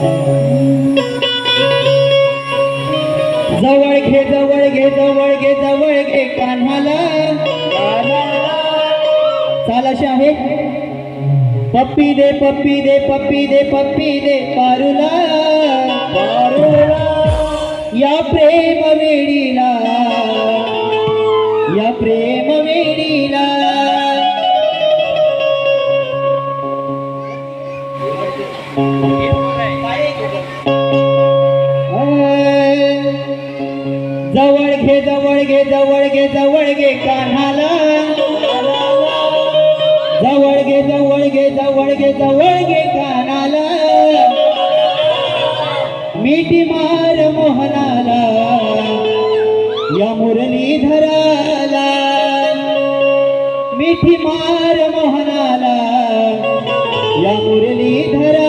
जवळ घे जवळ घे जवळ घे जवळ घे कान्हाला चालाशी आहे. पप्पी दे पप्पी दे पप्पी दे पप्पी दे पारुला पारुला. या प्रेम वेडीला. या प्रेम वेडीला. जवळ घे जवळ घे जवळ घे जवळ घे कान्हाला जवळ घे जवळ घे जवळ घे जवळ घे कानाला. मिठी मार मोहनाला. या मुरली धराला. मिठी मार मोहनाला. या मुरली धरा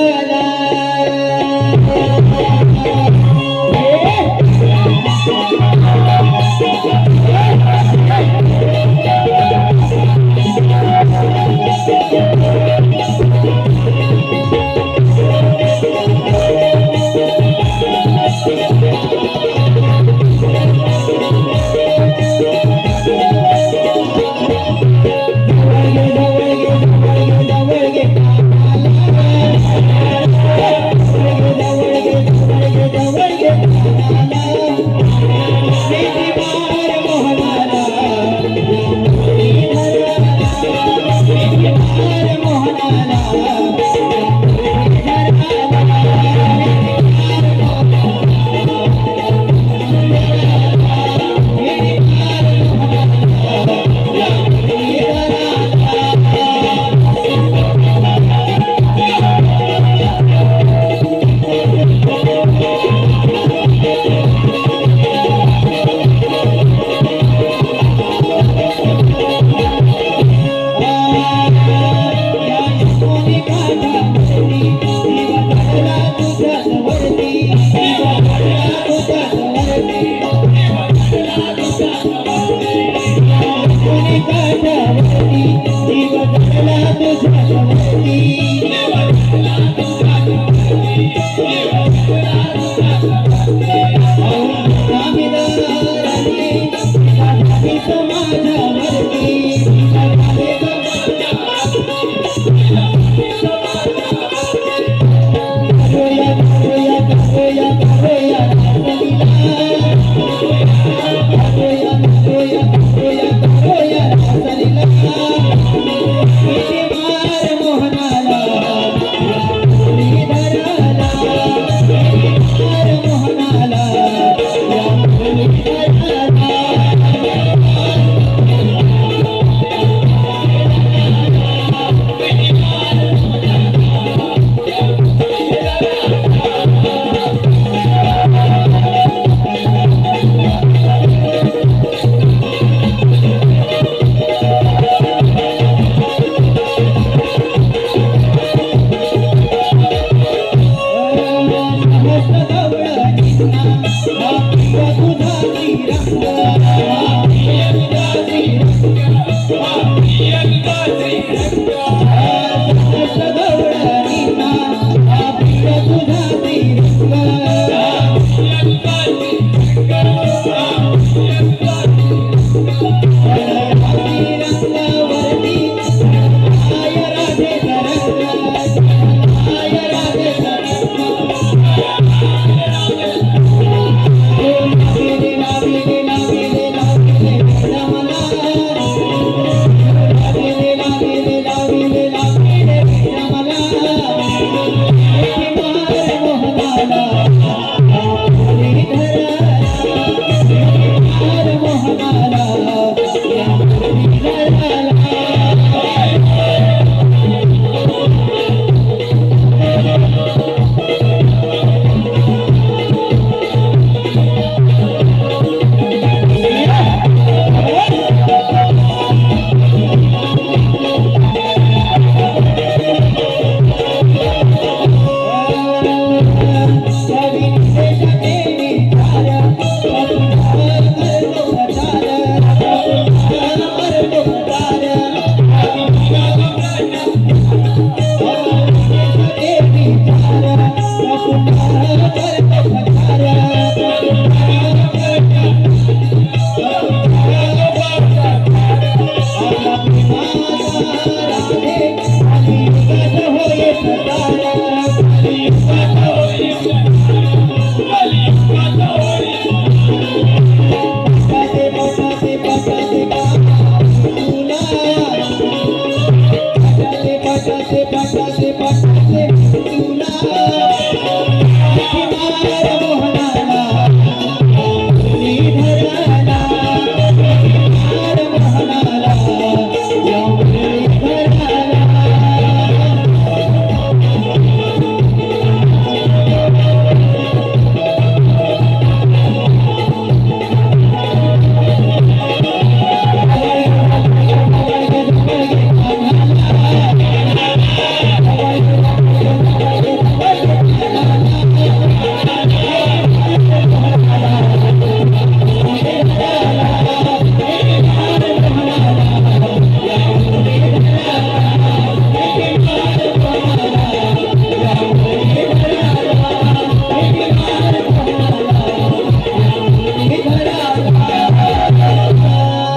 ढाढा